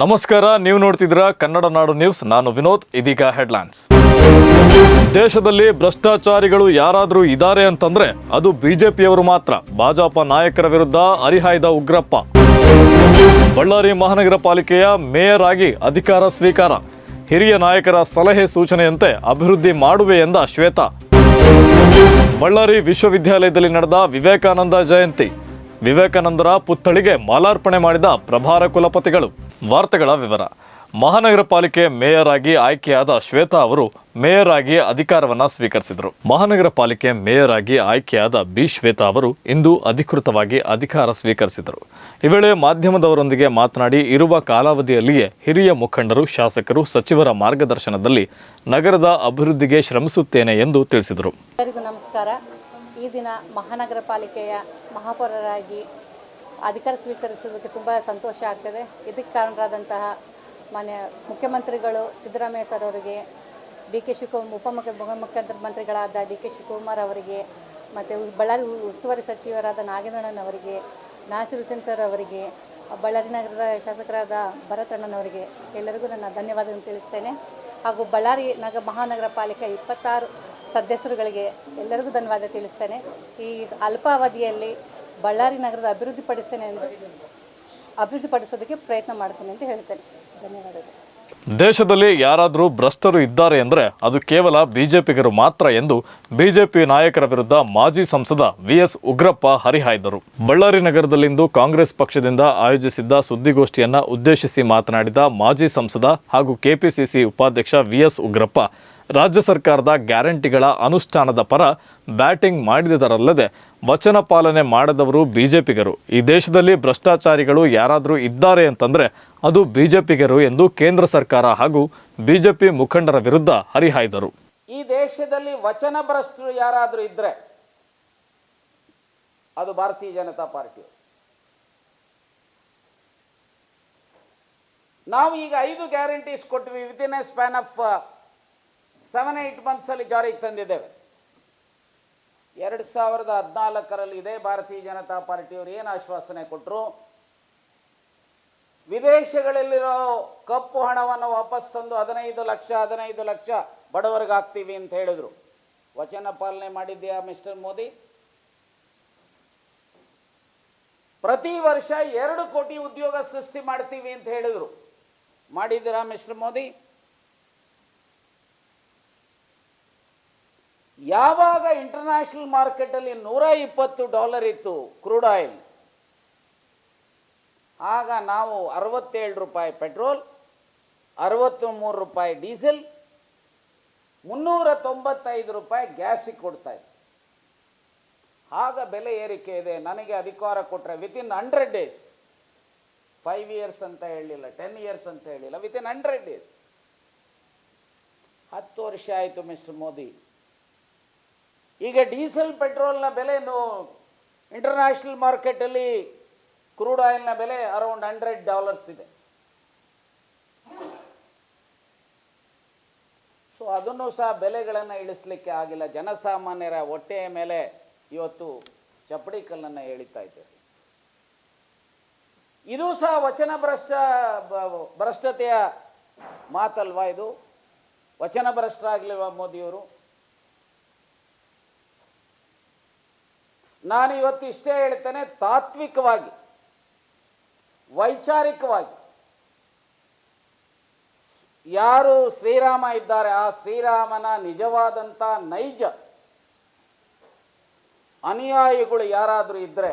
ನಮಸ್ಕಾರ, ನೀವು ನೋಡ್ತಿದ್ದೀರಾ ಕನ್ನಡ ನಾಡು ನ್ಯೂಸ್. ನಾನು ವಿನೋದ್, ಇದೀಗ ಹೆಡ್ಲೈನ್ಸ್. ದೇಶದಲ್ಲಿ ಭ್ರಷ್ಟಾಚಾರಿಗಳು ಯಾರಾದರೂ ಇದ್ದಾರೆ ಅಂತಂದ್ರೆ ಅದು ಬಿಜೆಪಿಯವರು ಮಾತ್ರ. ಭಾಜಪ ನಾಯಕರ ವಿರುದ್ಧ ಹರಿಹಾಯ್ದ ಉಗ್ರಪ್ಪ. ಬಳ್ಳಾರಿ ಮಹಾನಗರ ಪಾಲಿಕೆಯ ಮೇಯರ್ ಆಗಿ ಅಧಿಕಾರ ಸ್ವೀಕಾರ. ಹಿರಿಯ ನಾಯಕರ ಸಲಹೆ ಸೂಚನೆಯಂತೆ ಅಭಿವೃದ್ಧಿ ಮಾಡುವೆ ಎಂದ ಶ್ವೇತಾ. ಬಳ್ಳಾರಿ ವಿಶ್ವವಿದ್ಯಾಲಯದಲ್ಲಿ ನಡೆದ ವಿವೇಕಾನಂದ ಜಯಂತಿ. ವಿವೇಕಾನಂದರ ಪುತ್ಥಳಿಗೆ ಮಾಲಾರ್ಪಣೆ ಮಾಡಿದ ಪ್ರಭಾರ ಕುಲಪತಿಗಳು. ವಾರ್ತೆಗಳ ವಿವರ. ಮಹಾನಗರ ಪಾಲಿಕೆ ಮೇಯರ್ ಆಗಿ ಆಯ್ಕೆಯಾದ ಶ್ವೇತಾ ಅವರು ಮೇಯರ್ ಆಗಿ ಅಧಿಕಾರವನ್ನು ಸ್ವೀಕರಿಸಿದರು. ಮಹಾನಗರ ಪಾಲಿಕೆ ಮೇಯರ್ ಆಗಿ ಆಯ್ಕೆಯಾದ ಬಿ ಶ್ವೇತಾ ಅವರು ಇಂದು ಅಧಿಕೃತವಾಗಿ ಅಧಿಕಾರ ಸ್ವೀಕರಿಸಿದರು. ಈ ವೇಳೆ ಮಾಧ್ಯಮದವರೊಂದಿಗೆ ಮಾತನಾಡಿ, ಇರುವ ಕಾಲಾವಧಿಯಲ್ಲಿಯೇ ಹಿರಿಯ ಮುಖಂಡರು, ಶಾಸಕರು, ಸಚಿವರ ಮಾರ್ಗದರ್ಶನದಲ್ಲಿ ನಗರದ ಅಭಿವೃದ್ಧಿಗೆ ಶ್ರಮಿಸುತ್ತೇನೆ ಎಂದು ತಿಳಿಸಿದರು. ನಮಸ್ಕಾರ. ಈ ದಿನ ಮಹಾನಗರ ಪಾಲಿಕೆಯ ಮಹಾಪೌರರಾಗಿ ಅಧಿಕಾರ ಸ್ವೀಕರಿಸೋದಕ್ಕೆ ತುಂಬ ಸಂತೋಷ ಆಗ್ತದೆ. ಇದಕ್ಕೆ ಕಾರಣರಾದಂತಹ ಮಾನ್ಯ ಮುಖ್ಯಮಂತ್ರಿಗಳು ಸಿದ್ದರಾಮಯ್ಯ ಸರ್ ಅವರಿಗೆ, ಡಿ ಕೆ ಶಿವಕುಮಾರ್ ಉಪಮುಖ್ಯ ಮುಖ್ಯಮಂತ್ರಿ ಮಂತ್ರಿಗಳಾದ ಡಿ ಕೆ ಶಿವಕುಮಾರ್ ಅವರಿಗೆ, ಮತ್ತು ಬಳ್ಳಾರಿ ಉಸ್ತುವಾರಿ ಸಚಿವರಾದ ನಾಗೇಂದ್ರಣ್ಣನ್ ಅವರಿಗೆ, ನಾಸಿರ್ ಹುಸೇನ್ ಸರ್ ಅವರಿಗೆ, ಬಳ್ಳಾರಿ ನಗರದ ಶಾಸಕರಾದ ಭರತ್ ಅಣ್ಣನವರಿಗೆ ಎಲ್ಲರಿಗೂ ನನ್ನ ಧನ್ಯವಾದವನ್ನು ತಿಳಿಸ್ತೇನೆ. ಹಾಗೂ ಬಳ್ಳಾರಿ ನಗರ ಮಹಾನಗರ ಪಾಲಿಕೆ ಇಪ್ಪತ್ತಾರು ಸದಸ್ಯರುಗಳಿಗೆ ಎಲ್ಲರಿಗೂ ಧನ್ಯವಾದ ತಿಳಿಸ್ತೇನೆ. ಈ ಅಲ್ಪಾವಧಿಯಲ್ಲಿ ಬಳ್ಳಾರಿ ನಗರದ ಅಭಿವೃದ್ಧಿಪಡಿಸ್ತೇನೆ ಎಂದು ಅಭಿವೃದ್ಧಿಪಡಿಸೋದಕ್ಕೆ ಪ್ರಯತ್ನ ಮಾಡ್ತೇನೆ ಅಂತ ಹೇಳ್ತೇನೆ. ಧನ್ಯವಾದಗಳು. ದೇಶದಲ್ಲಿ ಯಾರಾದರೂ ಭ್ರಷ್ಟರು ಇದ್ದಾರೆ ಅಂದರೆ ಅದು ಕೇವಲ ಬಿಜೆಪಿಗರು ಮಾತ್ರ ಎಂದು ಬಿಜೆಪಿ ನಾಯಕರ ವಿರುದ್ಧ ಮಾಜಿ ಸಂಸದ ವಿಎಸ್ ಉಗ್ರಪ್ಪ ಹರಿಹಾಯ್ದರು. ಬಳ್ಳಾರಿ ನಗರದಲ್ಲಿಂದು ಕಾಂಗ್ರೆಸ್ ಪಕ್ಷದಿಂದ ಆಯೋಜಿಸಿದ್ದ ಸುದ್ದಿಗೋಷ್ಠಿಯನ್ನ ಉದ್ದೇಶಿಸಿ ಮಾತನಾಡಿದ ಮಾಜಿ ಸಂಸದ ಹಾಗೂ ಕೆಪಿಸಿಸಿ ಉಪಾಧ್ಯಕ್ಷ ವಿಎಸ್ ಉಗ್ರಪ್ಪ ರಾಜ್ಯ ಸರ್ಕಾರದ ಗ್ಯಾರಂಟಿಗಳ ಅನುಷ್ಠಾನದ ಪರ ಬ್ಯಾಟಿಂಗ್ ಮಾಡಿದರಲ್ಲದೆ ವಚನ ಪಾಲನೆ ಮಾಡದವರು ಬಿಜೆಪಿಗರು. ಈ ದೇಶದಲ್ಲಿ ಭ್ರಷ್ಟಾಚಾರಿಗಳು ಯಾರಾದರೂ ಇದ್ದಾರೆ ಅಂತಂದರೆ ಅದು ಬಿಜೆಪಿಗರು ಎಂದು ಕೇಂದ್ರ ಸರ್ಕಾರ ಹಾಗೂ ಬಿಜೆಪಿ ಮುಖಂಡರ ವಿರುದ್ಧ ಹರಿಹಾಯ್ದರು. ಈ ದೇಶದಲ್ಲಿ ವಚನ ಭ್ರಷ್ಟರು ಯಾರಾದರೂ ಇದ್ದರೆ ಅದು ಭಾರತೀಯ ಜನತಾ ಪಾರ್ಟಿ. ನಾವು ಈಗ ಐದು ಗ್ಯಾರಂಟೀಸ್ ಕೊಟ್ವಿ within a span of seven eight ಮಂತ್ಸಲ್ಲಿ ಜಾರಿಗೆ ತಂದಿದ್ದೇವೆ. ಎರಡು ಸಾವಿರದ ಹದಿನಾಲ್ಕರಲ್ಲಿ ಇದೇ ಭಾರತೀಯ ಜನತಾ ಪಾರ್ಟಿಯವರು ಏನು ಆಶ್ವಾಸನೆ ಕೊಟ್ಟರು ವಿದೇಶಗಳಲ್ಲಿರೋ ಕಪ್ಪು ಹಣವನ್ನು ವಾಪಸ್ ತಂದು ಹದಿನೈದು ಲಕ್ಷ ಹದಿನೈದು ಲಕ್ಷ ಬಡವರಿಗೆ ಹಾಕ್ತೀವಿ ಅಂತ ಹೇಳಿದರು. ವಚನ ಪಾಲನೆ ಮಾಡಿದ್ಯಾ ಮಿಸ್ಟರ್ ಮೋದಿ? ಪ್ರತಿ ವರ್ಷ ಎರಡು ಕೋಟಿ ಉದ್ಯೋಗ ಸೃಷ್ಟಿ ಮಾಡ್ತೀವಿ ಅಂತ ಹೇಳಿದರು. ಮಾಡಿದ್ದೀರಾ ಮಿಸ್ಟರ್ ಮೋದಿ? ಯಾವಾಗ ಇಂಟರ್ನ್ಯಾಷನಲ್ ಮಾರ್ಕೆಟಲ್ಲಿ ನೂರ ಇಪ್ಪತ್ತು ಡಾಲರ್ ಇತ್ತು ಕ್ರೂಡ್ ಆಯಿಲ್ ಆಗ ನಾವು ಅರವತ್ತೇಳು ರೂಪಾಯಿ ಪೆಟ್ರೋಲ್ ಅರವತ್ತು ಮೂರು ರೂಪಾಯಿ ಡೀಸೆಲ್ ಮುನ್ನೂರ ತೊಂಬತ್ತೈದು ರೂಪಾಯಿ ಗ್ಯಾಸಿಗೆ ಕೊಡ್ತಾ ಇದ್ವಿ. ಆಗ ಬೆಲೆ ಏರಿಕೆ ಇದೆ, ನನಗೆ ಅಧಿಕಾರ ಕೊಟ್ಟರೆ within hundred days five years ಅಂತ ಹೇಳಿಲ್ಲ ಟೆನ್ ಇಯರ್ಸ್ ಅಂತ ಹೇಳಿಲ್ಲ ವಿತಿನ್ ಹಂಡ್ರೆಡ್ ಡೇಸ್ ಹತ್ತು ವರ್ಷ ಆಯಿತು ಮಿಸ್ಟರ್ ಮೋದಿ. ಈಗ ಡೀಸೆಲ್ ಪೆಟ್ರೋಲ್ನ ಬೆಲೆನು ಇಂಟರ್ನ್ಯಾಷನಲ್ ಮಾರ್ಕೆಟಲ್ಲಿ ಕ್ರೂಡ್ ಆಯಿಲ್ನ ಬೆಲೆ ಅರೌಂಡ್ ಹಂಡ್ರೆಡ್ ಡಾಲರ್ಸ್ ಇದೆ. ಸೊ ಅದನ್ನು ಸಹ ಬೆಲೆಗಳನ್ನು ಇಳಿಸ್ಲಿಕ್ಕೆ ಆಗಿಲ್ಲ. ಜನಸಾಮಾನ್ಯರ ಹೊಟ್ಟೆಯ ಮೇಲೆ ಇವತ್ತು ಚಪ್ಪಡಿ ಕಲ್ಲನ್ನು ಎಳಿತಾ ಇದ್ದೇವೆ ಇದು ಸಹ ವಚನ ಭ್ರಷ್ಟ ಭ್ರಷ್ಟತೆಯ ಮಾತಲ್ವಾ ಇದು? ವಚನ ಭ್ರಷ್ಟ ಆಗಲಿಲ್ವಾ ಮೋದಿಯವರು? ನಾನು ಇವತ್ತು ಇಷ್ಟೇ ಹೇಳ್ತೇನೆ ತಾತ್ವಿಕವಾಗಿ, ವೈಚಾರಿಕವಾಗಿ. ಯಾರು ಶ್ರೀರಾಮ ಇದ್ದಾರೆ, ಆ ಶ್ರೀರಾಮನ ನಿಜವಾದಂಥ ನೈಜ ಅನುಯಾಯಿಗಳು ಯಾರಾದರೂ ಇದ್ದರೆ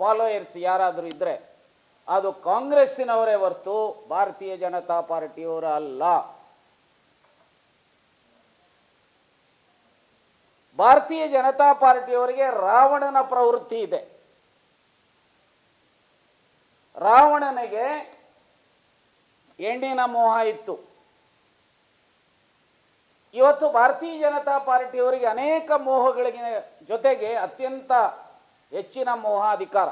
ಫಾಲೋಯರ್ಸ್ ಯಾರಾದರೂ ಇದ್ದರೆ ಅದು ಕಾಂಗ್ರೆಸ್ಸಿನವರೇ ಹೊರತು ಭಾರತೀಯ ಜನತಾ ಪಾರ್ಟಿಯವರ ಅಲ್ಲ ಭಾರತೀಯ ಜನತಾ ಪಾರ್ಟಿಯವರಿಗೆ ರಾವಣನ ಪ್ರವೃತ್ತಿ ಇದೆ. ರಾವಣನಿಗೆ ಹೆಣ್ಣಿನ ಮೋಹ ಇತ್ತು. ಇವತ್ತು ಭಾರತೀಯ ಜನತಾ ಪಾರ್ಟಿಯವರಿಗೆ ಅನೇಕ ಮೋಹಗಳಿಗೆ ಜೊತೆಗೆ ಅತ್ಯಂತ ಹೆಚ್ಚಿನ ಮೋಹ ಅಧಿಕಾರ.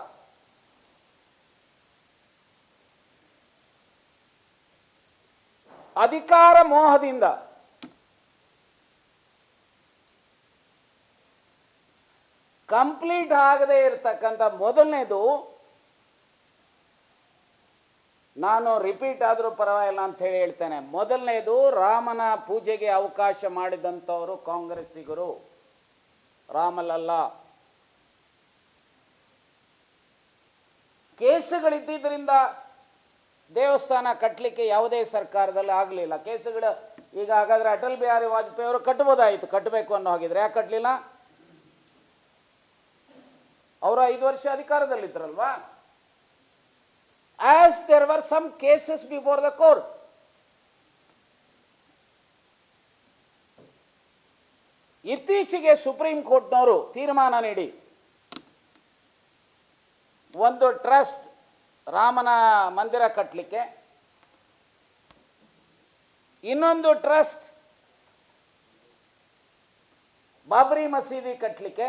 ಅಧಿಕಾರ ಮೋಹದಿಂದ ಕಂಪ್ಲೀಟ್ ಆಗದೇ ಇರತಕ್ಕಂಥ ಮೊದಲನೇದು, ನಾನು ರಿಪೀಟ್ ಆದರೂ ಪರವಾಗಿಲ್ಲ ಅಂತ ಹೇಳಿ ಹೇಳ್ತೇನೆ. ಮೊದಲನೇದು, ರಾಮನ ಪೂಜೆಗೆ ಅವಕಾಶ ಮಾಡಿದಂಥವರು ಕಾಂಗ್ರೆಸ್ಸಿಗರು. ರಾಮಲಲ್ಲ. ಕೇಸುಗಳಿದ್ದರಿಂದ ದೇವಸ್ಥಾನ ಕಟ್ಟಲಿಕ್ಕೆ ಯಾವುದೇ ಸರ್ಕಾರದಲ್ಲಿ ಆಗಲಿಲ್ಲ. ಕೇಸುಗಳು, ಈಗ ಹಾಗಾದರೆ ಅಟಲ್ ಬಿಹಾರಿ ವಾಜಪೇಯಿ ಅವರು ಕಟ್ಬೋದಾಯಿತು. ಕಟ್ಟಬೇಕು ಅನ್ನೋ ಹಾಗಿದ್ರೆ ಯಾಕೆ ಕಟ್ಟಲಿಲ್ಲ ಅವರು ಐದು ವರ್ಷ ಅಧಿಕಾರದಲ್ಲಿದ್ದರಲ್ವಾ as there were some cases before the court ಇತ್ತೀಚೆಗೆ ಸುಪ್ರೀಂ ಕೋರ್ಟ್ನವರು ತೀರ್ಮಾನ ನೀಡಿ. ಒಂದು ಟ್ರಸ್ಟ್ ರಾಮನ ಮಂದಿರ ಕಟ್ಟಲಿಕ್ಕೆ ಇನ್ನೊಂದು ಟ್ರಸ್ಟ್ ಬಾಬರಿ ಮಸೀದಿ ಕಟ್ಟಲಿಕ್ಕೆ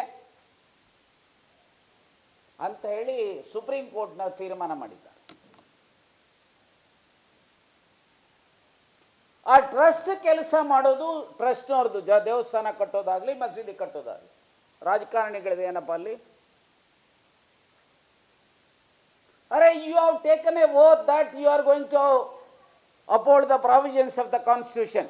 ಅಂತ ಹೇಳಿ ಸುಪ್ರೀಂ ಕೋರ್ಟ್ನ ತೀರ್ಮಾನ ಮಾಡಿದ್ದಾರೆ. ಆ ಟ್ರಸ್ಟ್ ಕೆಲಸ ಮಾಡೋದು ಟ್ರಸ್ಟ್ನವ್ರದ್ದು ಜ ದೇವಸ್ಥಾನ ಕಟ್ಟೋದಾಗ್ಲಿ, ಮಸೀದಿ ಕಟ್ಟೋದಾಗ್ಲಿ. ರಾಜಕಾರಣಿಗಳದ್ದು ಏನಪ್ಪ ಅಲ್ಲಿ? Are you have taken a oath that you are going to uphold the provisions of the constitution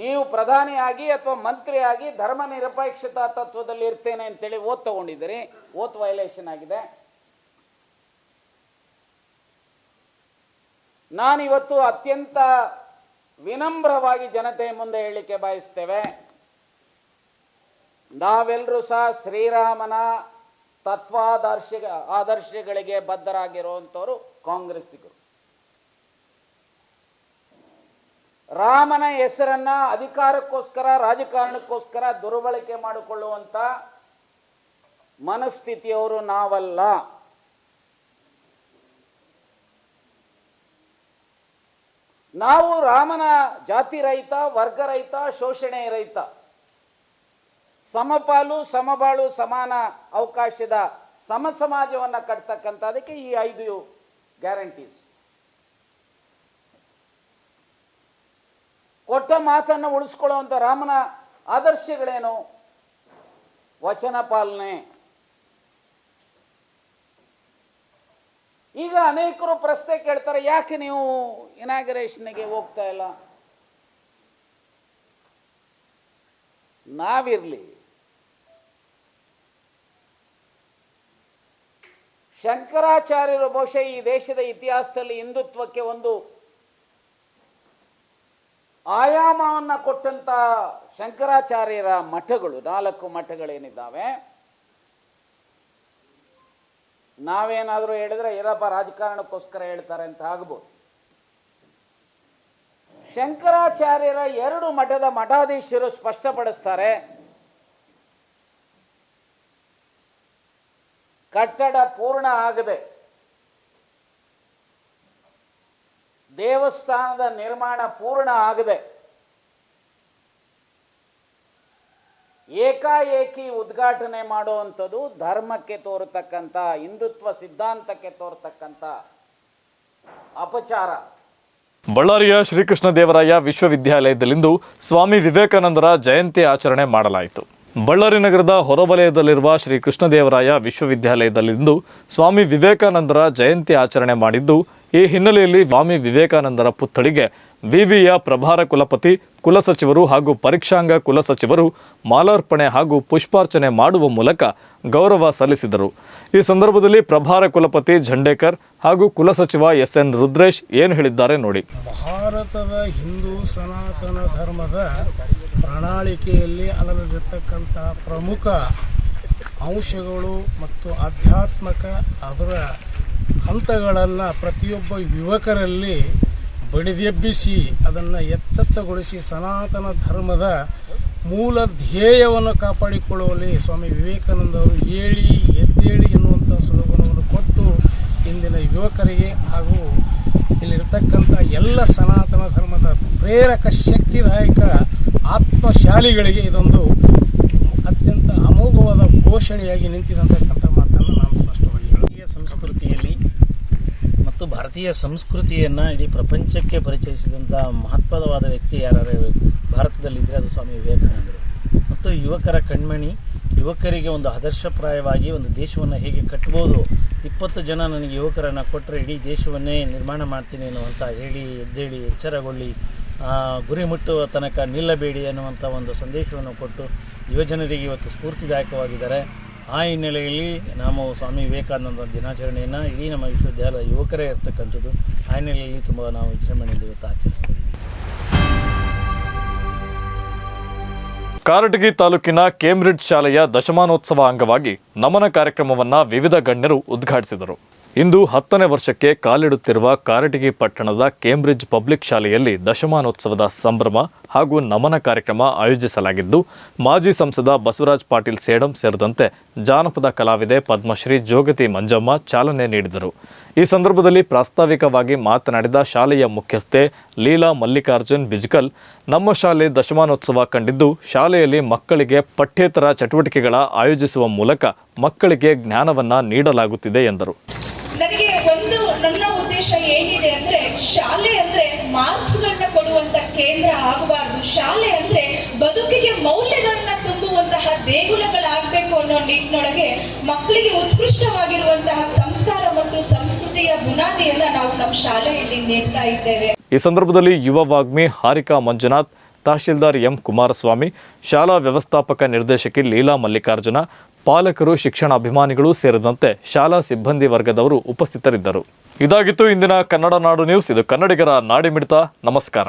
ನೀವು ಪ್ರಧಾನಿಯಾಗಿ ಅಥವಾ ಮಂತ್ರಿಯಾಗಿ ಧರ್ಮ ನಿರಪೇಕ್ಷತಾ ತತ್ವದಲ್ಲಿ ಇರ್ತೇನೆ ಅಂತೇಳಿ ಓತ್ ತಗೊಂಡಿದ್ದೀರಿ ಓತ್ ವೈಲೇಷನ್ ಆಗಿದೆ. ನಾನಿವತ್ತು ಅತ್ಯಂತ ವಿನಮ್ರವಾಗಿ ಜನತೆಯ ಮುಂದೆ ಹೇಳಲಿಕ್ಕೆ ಬಯಸ್ತೇವೆ. ನಾವೆಲ್ಲರೂ ಸಹ ಶ್ರೀರಾಮನ ತತ್ವಾದರ್ಶ ಆದರ್ಶಗಳಿಗೆ ಬದ್ಧರಾಗಿರುವಂಥವರು ಕಾಂಗ್ರೆಸ್ಸಿಗರು. ರಾಮನ ಹೆಸರನ್ನ ಅಧಿಕಾರಕ್ಕೋಸ್ಕರ, ರಾಜಕಾರಣಕ್ಕೋಸ್ಕರ ದುರ್ಬಳಕೆ ಮಾಡಿಕೊಳ್ಳುವಂತ ಮನಸ್ಥಿತಿಯವರು ನಾವಲ್ಲ. ನಾವು ರಾಮನ ಜಾತಿ ರಹಿತ, ವರ್ಗ ರಹಿತ, ಶೋಷಣೆ ರಹಿತ. ಸಮಪಾಲು, ಸಮಬಾಳು ಸಮಾನ ಅವಕಾಶದ ಸಮ ಸಮಾಜವನ್ನು ಕಟ್ತಕ್ಕಂಥದಕ್ಕೆ ಈ ಐದು ಗ್ಯಾರಂಟೀಸ್ ಕೊಟ್ಟ ಮಾತನ್ನು ಉಳಿಸ್ಕೊಳ್ಳುವಂಥ ರಾಮನ ಆದರ್ಶಗಳೇನು? ವಚನ ಪಾಲನೆ. ಈಗ ಅನೇಕರು ಪ್ರಶ್ನೆ ಕೇಳ್ತಾರೆ, ಯಾಕೆ ನೀವು ಇನಾಗರೇಷನ್ಗೆ ಹೋಗ್ತಾ ಇಲ್ಲ? ನಾವಿರಲಿ. ಶಂಕರಾಚಾರ್ಯರು ಬಹುಶಃ ಈ ದೇಶದ ಇತಿಹಾಸದಲ್ಲಿ ಹಿಂದುತ್ವಕ್ಕೆ ಒಂದು ಆಯಾಮವನ್ನು ಕೊಟ್ಟಂಥ ಶಂಕರಾಚಾರ್ಯರ ಮಠಗಳು, ನಾಲ್ಕು ಮಠಗಳೇನಿದ್ದಾವೆ? ನಾವೇನಾದರೂ ಹೇಳಿದ್ರೆ ಇರಪ್ಪ ರಾಜಕಾರಣಕ್ಕೋಸ್ಕರ ಹೇಳ್ತಾರೆ ಅಂತ ಆಗ್ಬೋದು. ಶಂಕರಾಚಾರ್ಯರ ಎರಡು ಮಠದ ಮಠಾಧೀಶರು ಸ್ಪಷ್ಟಪಡಿಸ್ತಾರೆ. ಕಟ್ಟಡ ಪೂರ್ಣ ಆಗದೆ ದೇವಸ್ಥಾನದ ನಿರ್ಮಾಣ ಪೂರ್ಣ ಆಗದೆ. ಏಕಾಏಕಿ ಉದ್ಘಾಟನೆ ಮಾಡುವಂಥದ್ದು ಧರ್ಮಕ್ಕೆ ತೋರತಕ್ಕಂಥ, ಹಿಂದುತ್ವ ಸಿದ್ಧಾಂತಕ್ಕೆ ತೋರತಕ್ಕಂಥ ಅಪಚಾರ. ಬಳ್ಳಾರಿಯ ಶ್ರೀಕೃಷ್ಣ ದೇವರಾಯ ವಿಶ್ವವಿದ್ಯಾಲಯದಲ್ಲಿಂದು ಸ್ವಾಮಿ ವಿವೇಕಾನಂದರ ಜಯಂತಿ ಆಚರಣೆ ಮಾಡಲಾಯಿತು. ಬಳ್ಳಾರಿ ನಗರದ ಹೊರವಲಯದಲ್ಲಿರುವ ಶ್ರೀ ಕೃಷ್ಣದೇವರಾಯ ವಿಶ್ವವಿದ್ಯಾಲಯದಲ್ಲಿಂದು ಸ್ವಾಮಿ ವಿವೇಕಾನಂದರ ಜಯಂತಿ ಆಚರಣೆ ಮಾಡಿದ್ದು, ಈ ಹಿನ್ನೆಲೆಯಲ್ಲಿ ಸ್ವಾಮಿ ವಿವೇಕಾನಂದರ ಪುತ್ಥಳಿಗೆ ವಿವಿಯ ಪ್ರಭಾರ ಕುಲಪತಿ ಕುಲಸಚಿವರು ಹಾಗೂ ಪರೀಕ್ಷಾಂಗ ಕುಲಸಚಿವರು ಮಾಲಾರ್ಪಣೆ ಹಾಗೂ ಪುಷ್ಪಾರ್ಚನೆ ಮಾಡುವ ಮೂಲಕ ಗೌರವ ಸಲ್ಲಿಸಿದರು. ಈ ಸಂದರ್ಭದಲ್ಲಿ ಪ್ರಭಾರ ಕುಲಪತಿ ಝಂಡೇಕರ್ ಹಾಗೂ ಕುಲಸಚಿವ ಎಸ್ ಎನ್ ರುದ್ರೇಶ್ ಏನು ಹೇಳಿದ್ದಾರೆ ನೋಡಿ. ಭಾರತದ ಹಿಂದೂ ಸನಾತನ ಧರ್ಮದ ಪ್ರಣಾಳಿಕೆಯಲ್ಲಿ ಅಲರಿರ್ತಕ್ಕಂಥ ಪ್ರಮುಖ ಅಂಶಗಳು ಮತ್ತು ಆಧ್ಯಾತ್ಮಕ ಅದರ ಹಂತಗಳನ್ನು ಪ್ರತಿಯೊಬ್ಬ ಯುವಕರಲ್ಲಿ ಬಡಿದೆಬ್ಬಿಸಿ ಅದನ್ನು ಎಚ್ಚತ್ತಗೊಳಿಸಿ ಸನಾತನ ಧರ್ಮದ ಮೂಲ ಧ್ಯೇಯವನ್ನು ಕಾಪಾಡಿಕೊಳ್ಳುವಲ್ಲಿ ಸ್ವಾಮಿ ವಿವೇಕಾನಂದ ಅವರು ಏಳಿ ಎದ್ದೇಳಿ ಎನ್ನುವಂಥ ಸ್ಲೋಗನವನ್ನು ಕೊಟ್ಟು ಇಂದಿನ ಯುವಕರಿಗೆ ಹಾಗೂ ಇಲ್ಲಿರ್ತಕ್ಕಂಥ ಎಲ್ಲ ಸನಾತನ ಧರ್ಮದ ಪ್ರೇರಕ ಶಕ್ತಿದಾಯಕ ಆತ್ಮಶಾಲಿಗಳಿಗೆ ಇದೊಂದು ಅತ್ಯಂತ ಅಮೋಘವಾದ ಘೋಷಣೆಯಾಗಿ ನಿಂತಿದಂತಕ್ಕಂಥ ಮಾತನ್ನು ನಾನು ಸ್ಪಷ್ಟವಾಗಿ ಹೇಳಿ ಸಂಸ್ಕೃತಿಯಲ್ಲಿ ಭಾರತೀಯ ಸಂಸ್ಕೃತಿಯನ್ನು ಇಡೀ ಪ್ರಪಂಚಕ್ಕೆ ಪರಿಚಯಿಸಿದಂಥ ಮಹತ್ವದವಾದ ವ್ಯಕ್ತಿ ಯಾರು ಭಾರತದಲ್ಲಿದ್ದರೆ ಅದು ಸ್ವಾಮಿ ವಿವೇಕಾನಂದರು. ಮತ್ತು ಯುವಕರ ಕಣ್ಮಣಿ, ಯುವಕರಿಗೆ ಒಂದು ಆದರ್ಶಪ್ರಾಯವಾಗಿ ಒಂದು ದೇಶವನ್ನು ಹೇಗೆ ಕಟ್ಬೋದು? ಇಪ್ಪತ್ತು ಜನ ನನಗೆ ಯುವಕರನ್ನು ಕೊಟ್ಟರೆ ಇಡೀ ದೇಶವನ್ನೇ ನಿರ್ಮಾಣ ಮಾಡ್ತೀನಿ ಅನ್ನುವಂಥ ಹೇಳಿ, ಎದ್ದೇಳಿ, ಎಚ್ಚರಗೊಳ್ಳಿ ಗುರಿ ಮುಟ್ಟುವ ತನಕ ನಿಲ್ಲಬೇಡಿ ಅನ್ನುವಂಥ ಒಂದು ಸಂದೇಶವನ್ನು ಕೊಟ್ಟು ಯುವಜನರಿಗೆ ಇವತ್ತು ಸ್ಫೂರ್ತಿದಾಯಕವಾಗಿದ್ದಾರೆ. ಆ ಹಿನ್ನೆಲೆಯಲ್ಲಿ ನಾವು ಸ್ವಾಮಿ ವಿವೇಕಾನಂದ ದಿನಾಚರಣೆಯನ್ನು ಇಡೀ ನಮ್ಮ ವಿಶ್ವವಿದ್ಯಾಲಯದ ಯುವಕರೇ ಇರ್ತಕ್ಕಂಥದ್ದು. ಆ ಹಿನ್ನೆಲೆಯಲ್ಲಿ ತುಂಬ ನಾವು ವಿಜೃಂಭಣೆಯಿಂದ ಇವತ್ತು ಆಚರಿಸ್ತೇವೆ. ಕಾರಟಗಿ ತಾಲೂಕಿನ ಕೇಂಬ್ರಿಡ್ಜ್ ಶಾಲೆಯ ದಶಮಾನೋತ್ಸವ ಅಂಗವಾಗಿ ನಮನ ಕಾರ್ಯಕ್ರಮವನ್ನು ವಿವಿಧ ಗಣ್ಯರು ಉದ್ಘಾಟಿಸಿದರು. ಇಂದು ಹತ್ತನೇ ವರ್ಷಕ್ಕೆ ಕಾಲಿಡುತ್ತಿರುವ ಕಾರಟಗಿ ಪಟ್ಟಣದ ಕೇಂಬ್ರಿಡ್ಜ್ ಪಬ್ಲಿಕ್ ಶಾಲೆಯಲ್ಲಿ ದಶಮಾನೋತ್ಸವದ ಸಂಭ್ರಮ ಹಾಗೂ ನಮನ ಕಾರ್ಯಕ್ರಮ ಆಯೋಜಿಸಲಾಗಿದ್ದು, ಮಾಜಿ ಸಂಸದ ಬಸವರಾಜ್ ಪಾಟೀಲ್ ಸೇಡಂ ಸೇರಿದಂತೆ ಜಾನಪದ ಕಲಾವಿದೆ ಪದ್ಮಶ್ರೀ ಜೋಗತಿ ಮಂಜಮ್ಮ ಚಾಲನೆ ನೀಡಿದರು. ಈ ಸಂದರ್ಭದಲ್ಲಿ ಪ್ರಾಸ್ತಾವಿಕವಾಗಿ ಮಾತನಾಡಿದ ಶಾಲೆಯ ಮುಖ್ಯಸ್ಥೆ ಲೀಲಾ ಮಲ್ಲಿಕಾರ್ಜುನ್ ಬಿಜ್ಕಲ್, ನಮ್ಮ ಶಾಲೆ ದಶಮಾನೋತ್ಸವ ಕಂಡಿದ್ದು, ಶಾಲೆಯಲ್ಲಿ ಮಕ್ಕಳಿಗೆ ಪಠ್ಯೇತರ ಚಟುವಟಿಕೆಗಳ ಆಯೋಜಿಸುವ ಮೂಲಕ ಮಕ್ಕಳಿಗೆ ಜ್ಞಾನವನ್ನು ನೀಡಲಾಗುತ್ತಿದೆ ಎಂದರು. ಒಂದು ನನ್ನ ಉದ್ದೇಶ ಏನಿದೆ ಅಂದ್ರೆ, ಶಾಲೆ ಅಂದ್ರೆ ಮಾರ್ಕ್ಸ್ ಗಳನ್ನ ಕೊಡುವಂತ ಕೇಂದ್ರ ಆಗಬಾರದು. ಶಾಲೆ ಅಂದ್ರೆ ಬದುಕಿಗೆ ಮೌಲ್ಯಗಳನ್ನ ತುಂಬುವಂತಹ ದೇಗುಲಗಳಾಗಬೇಕು ಅನ್ನೋ ನಿಟ್ಟಿನೊಳಗೆ ಮಕ್ಕಳಿಗೆ ಉತ್ಕೃಷ್ಟವಾಗಿರುವಂತಹ ಸಂಸ್ಕಾರ ಮತ್ತು ಸಂಸ್ಕೃತಿಯ ಬುನಾದಿಯನ್ನ ನಾವು ನಮ್ಮ ಶಾಲೆಯಲ್ಲಿ ನೀಡ್ತಾ ಇದ್ದೇವೆ. ಈ ಸಂದರ್ಭದಲ್ಲಿ ಯುವ ವಾಗ್ಮಿ ಹಾರಿಕಾ ಮಂಜುನಾಥ್, ತಹಶೀಲ್ದಾರ್ ಎಂ ಕುಮಾರಸ್ವಾಮಿ, ಶಾಲಾ ವ್ಯವಸ್ಥಾಪಕ ನಿರ್ದೇಶಕಿ ಲೀಲಾ ಮಲ್ಲಿಕಾರ್ಜುನ ಪಾಲಕರು, ಶಿಕ್ಷಣ ಅಭಿಮಾನಿಗಳು ಸೇರಿದಂತೆ ಶಾಲಾ ಸಿಬ್ಬಂದಿ ವರ್ಗದವರು ಉಪಸ್ಥಿತರಿದ್ದರು. ಇದಾಗಿತ್ತು ಇಂದಿನ ಕನ್ನಡ ನಾಡು ನ್ಯೂಸ್. ಇದು ಕನ್ನಡಿಗರ ನಾಡಿಮಿಡಿತ. ನಮಸ್ಕಾರ.